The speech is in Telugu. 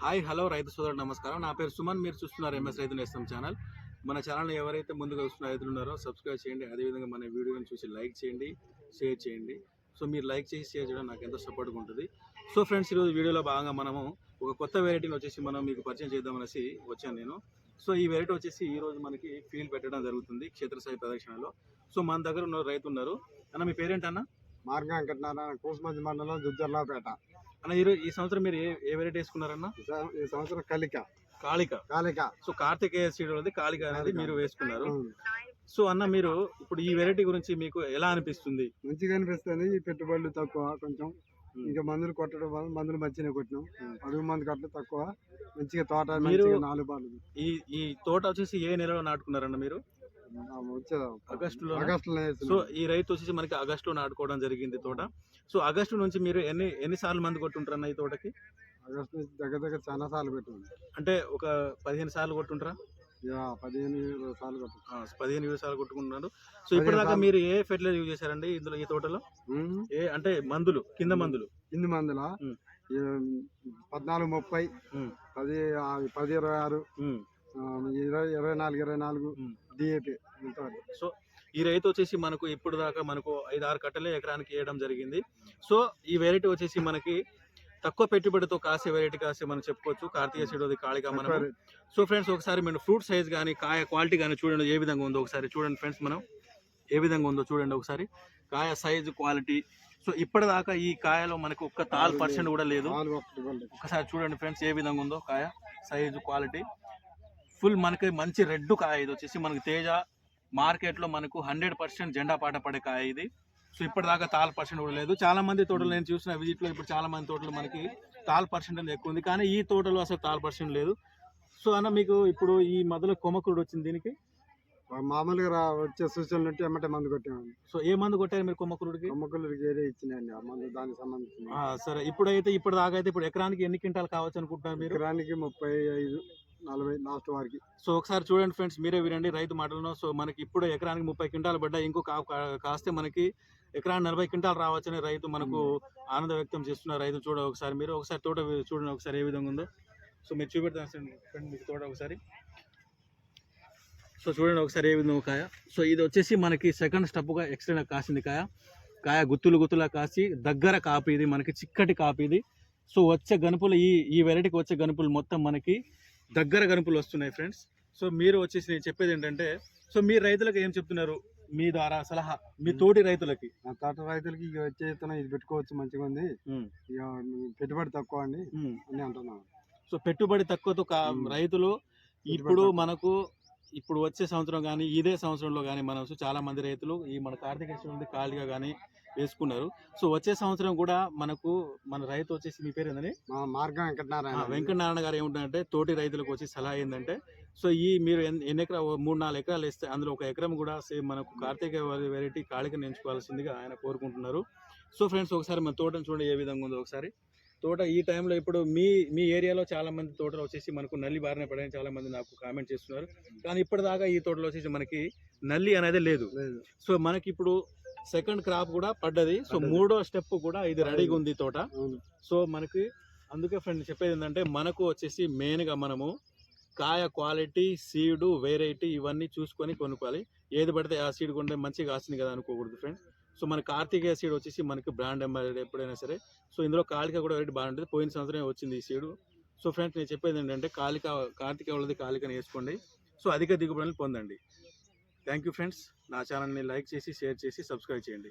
హాయ్ హలో రైతు సోదరుడు నమస్కారం. నా పేరు సుమన్ మీరు చూస్తున్నారు ఎంఎస్ రైతు నేస్తం ఛానల్. మన ఛానల్ ఎవరైతే ముందుగా చూస్తున్న రైతులు ఉన్నారో సబ్స్క్రైబ్ చేయండి అదేవిధంగా మన వీడియోని చూసి లైక్ చేయండి షేర్ చేయండి. సో మీరు లైక్ చేసి షేర్ చేయడం నాకు ఎంతో సపోర్ట్గా ఉంటుంది. సో ఫ్రెండ్స్ ఈరోజు వీడియోలో భాగంగా మనము ఒక కొత్త వెరైటీని వచ్చేసి మనం మీకు పరిచయం చేద్దామనేసి వచ్చాను నేను. సో ఈ వెరైటీ వచ్చేసి ఈ రోజు మనకి ఫీల్డ్ పెట్టడం జరుగుతుంది క్షేత్రస్థాయి ప్రదర్శనలో సో మన దగ్గర ఉన్న రైతు ఉన్నారు. అన్న మీ పేరేంటన్నా? మార్గం కట్టినారా కూసుమంది మండలం జుజ్జర్లాపేట. అన్న ఈరోజు ఈ సంవత్సరం మీరు ఏ ఏ వెరైటీ వేసుకున్నారన్న? ఈ ఈ సంవత్సరం కలిక కాళిక. కాలిక సో కార్తికేయ సీడ్ అనేది కాళిక అనేది కాళిక. మీరు వేసుకున్నారు. సో అన్న మీరు ఇప్పుడు ఈ వెరైటీ గురించి మీకు ఎలా అనిపిస్తుంది? మంచిగా అనిపిస్తుంది. ఈ పెట్టుబడులు తక్కువ కొంచెం. ఇంకా మందులు కొట్టడం వల్ల మందులు మంచిగా కొట్టినాం. అడుగు మందు కట్టడం తక్కువ. మంచిగా తోట మీరు- నాలుగు బాలు ఈ ఈ తోట వచ్చేసి ఏ నెలలో నాటుకున్నారన్న మీరు? ఆగస్టులో సో. ఈ రైతు వచ్చేసి మనకి ఆగస్టులో నాటుకోవడం జరిగింది తోట. సో ఆగస్టు నుంచి మీరు ఎన్ని ఎన్ని సార్లు మంది కొట్టుంటారన్న ఈ తోటకి? ఆగస్టు నుంచి దగ్గర దగ్గర చాలా సార్లు పెట్టినాం అంటే ఒక పదిహేను సార్లు కొట్టుంటారా? పదిహేను ఇరవై సార్లు కొట్టాం. పదిహేను ఇరవై సార్లు కొట్టుకుంటున్నారు సో ఇప్పటిదాకా. మీరు ఏ ఫెర్టిలైజర్ యూజ్ చేశారండి ఇందులో ఈ తోటలో. ఏ అంటే మందులు కింద మందులు? ఇన్ని మందుల? పద్నాలుగు ముప్పై. పది పది ఇరవై ఆరు ఇరవై ఇరవై నాలుగు ఇరవై నాలుగు. డిఏపి సో ఈ రైతు వచ్చేసి మనకు ఇప్పుడు దాకా మనకు ఐదు ఆరు కట్టలే ఎకరానికి వేయడం జరిగింది. సో ఈ వెరైటీ వచ్చేసి మనకి తక్కువ పెట్టుబడితో కాసే వెరైటీ కాసే మనం చెప్పుకోవచ్చు. కార్తీక సీడోది కాళిక మనం. సో ఫ్రెండ్స్ ఒకసారి మీరు ఫ్రూట్ సైజ్ కానీ కాయ క్వాలిటీ కానీ చూడండి. ఏ విధంగా ఉందో ఒకసారి చూడండి ఫ్రెండ్స్ మనం. ఏ విధంగా ఉందో చూడండి ఒకసారి. కాయ సైజు క్వాలిటీ. సో ఇప్పటిదాకా ఈ కాయలో మనకు ఒక్క తాల్ పర్సెంట్ కూడా లేదు. ఒకసారి చూడండి ఫ్రెండ్స్ ఏ విధంగా ఉందో కాయ సైజు క్వాలిటీ. ఫుల్ మనకి మంచి రెడ్ కాయ ఇది వచ్చేసి మనకి తేజ మార్కెట్లో మనకు హండ్రెడ్ పర్సెంట్ జెండా పాట పడే కాయ ఇది. సో ఇప్పటిదాకా తాల్ పర్సెంట్ కూడా లేదు. చాలా మంది తోటలు నేను చూసిన విజిట్లో ఇప్పుడు చాలా మంది తోటలు మనకి తాల్ పర్సెంట్ అనేది ఎక్కువ ఉంది. కానీ ఈ తోటలో అసలు తాల్ పర్సెంట్ లేదు. సో అన్న మీకు ఇప్పుడు ఈ మొదలు కొమ్మకుడు వచ్చింది దీనికి? మామూలుగా వచ్చే సూచనలు ఉంటే ఎమ్మటే మందు కొట్టామండి సో ఏ మందు కొట్టారు మీరు కొమ్మకురుడికి కొమ్మకులకి ఏరే ఇచ్చినాయండి. ఆ మందు దానికి సంబంధించిన సరే. ఇప్పుడైతే ఇప్పుడు దాకా అయితే ఇప్పుడు ఎకరానికి ఎన్ని క్వింటాలు కావచ్చు అనుకుంటున్నారు మీరు? ఎకరానికి ముప్పై ఐదు. నలభై లాస్ట్ వారికి. సో ఒకసారి చూడండి ఫ్రెండ్స్ మీరే వినండి రైతు మాటలను. సో మనకి ఇప్పుడు ఎకరానికి ముప్పై క్వింటాలు పడ్డా ఇంకో కాస్తే మనకి ఎకరానికి నలభై క్వింటాలు రావచ్చని రైతు మనకు ఆనంద వ్యక్తం చేస్తున్నారు. రైతు చూడ ఒకసారి మీరు ఒకసారి తోట చూడండి ఒకసారి ఏ విధంగా ఉందో. సో మీరు చూపెడతాను ఫ్రెండ్ మీకు తోట ఒకసారి. సో చూడండి ఒకసారి ఏ విధంగా కాయ. సో ఇది వచ్చేసి మనకి సెకండ్ స్టెప్గా ఎక్స్ట్రా కాసింది కాయ. కాయ గుత్తులు గుత్తులా కాసి దగ్గర కాపు ఇది మనకి చిక్కటి కాపు ఇది. సో వచ్చే గనుపులు ఈ ఈ వెరైటీకి వచ్చే గనుపులు మొత్తం మనకి దగ్గర గనుపులు వస్తున్నాయి ఫ్రెండ్స్. సో మీరు వచ్చేసి నేను చెప్పేది ఏంటంటే సో మీ రైతులకు ఏం చెప్తున్నారు? మీ ద్వారా సలహా మీ తోటి రైతులకి. ఆ తోట రైతులకి ఇక వచ్చే విత్తనం ఇది పెట్టుకోవచ్చు మంచిగా ఉంది. ఇక పెట్టుబడి తక్కువ అండి అని అంటున్నాను. సో పెట్టుబడి తక్కువతో కా-. రైతులు ఇప్పుడు. మనకు ఇప్పుడు వచ్చే సంవత్సరం కానీ ఇదే సంవత్సరంలో కానీ మనం చాలా మంది రైతులు ఈ మన కార్తీకేశ్వర నుండి ఖాళీగా కానీ వేసుకున్నారు. సో వచ్చే సంవత్సరం కూడా మనకు మన రైతు వచ్చేసి మీ పేరు మా మార్గం వెంకటనారాయణ వెంకటనారాయణ గారు ఏముంటుందంటే తోటి రైతులకు వచ్చి సలహా ఏంటంటే సో ఈ మీరు ఎన్- ఎన్ని ఎకరా మూడు నాలుగు ఎకరాలు వేస్తే అందులో ఒక ఎకరం కూడా సేమ్ మనకు కార్తీక వెరైటీ కాళికని ఎంచుకోవాల్సిందిగా ఆయన కోరుకుంటున్నారు. సో ఫ్రెండ్స్ ఒకసారి మన తోటను చూడండి ఏ విధంగా ఉందో ఒకసారి. తోట ఈ టైంలో ఇప్పుడు మీ మీ ఏరియాలో చాలా మంది తోటలు వచ్చేసి మనకు నల్లి బారిన పడని చాలా మంది నాకు కామెంట్ చేస్తున్నారు. కానీ ఇప్పటిదాకా ఈ తోటలో వచ్చేసి మనకి నల్లి అనేది లేదు. సో మనకి ఇప్పుడు సెకండ్ క్రాప్ కూడా పడ్డది. సో. మూడో స్టెప్ కూడా ఇది రెడీగా ఉంది తోట. సో మనకి అందుకే ఫ్రెండ్ చెప్పేది ఏంటంటే మనకు వచ్చేసి మెయిన్గా మనము కాయ క్వాలిటీ సీడు వెరైటీ ఇవన్నీ చూసుకొని కొనుక్కోవాలి. ఏది పడితే ఆ సీడ్ కొంటే మంచిగా కాసింది కదా అనుకోకూడదు ఫ్రెండ్. సో మన కార్తీకేయ సీడ్ వచ్చేసి మనకి బ్రాండ్ అంబాసిడర్ ఎప్పుడైనా సరే. సో ఇందులో కాళిక కూడా వెరైటీ బాగుంటుంది. పోయిన సంవత్సరం వచ్చింది ఈ సీడు. సో ఫ్రెండ్స్ నేను చెప్పేది ఏంటంటే కాళిక కార్తీక వాళ్ళది కాళికని వేసుకోండి. సో అధిక దిగుబడులను పొందండి. Thank you friends. నా ఛానల్ని లైక్ చేసి షేర్ చేసి సబ్స్క్రైబ్ చేయండి.